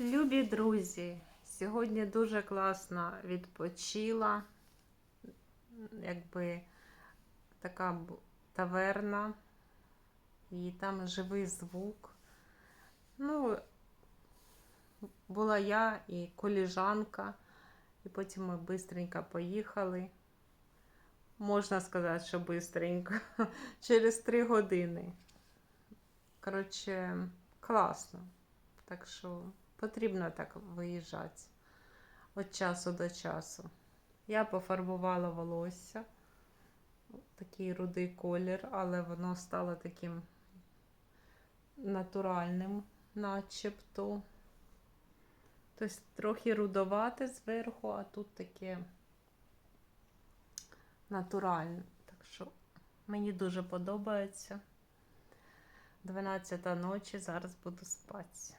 Любі друзі, сьогодні дуже класно відпочила. Якби така таверна, і там живий звук. Ну, була я і коліжанка, і потім ми бистренько поїхали. Можна сказати, що бистренько. Через три години. Коротше, класно. Так що потрібно так виїжджати від часу до часу. Я пофарбувала волосся. Такий рудий колір, але воно стало таким натуральним, начебто. Тобто трохи рудовате зверху, а тут таке натуральне. Так що мені дуже подобається. 12 ночі, зараз буду спати.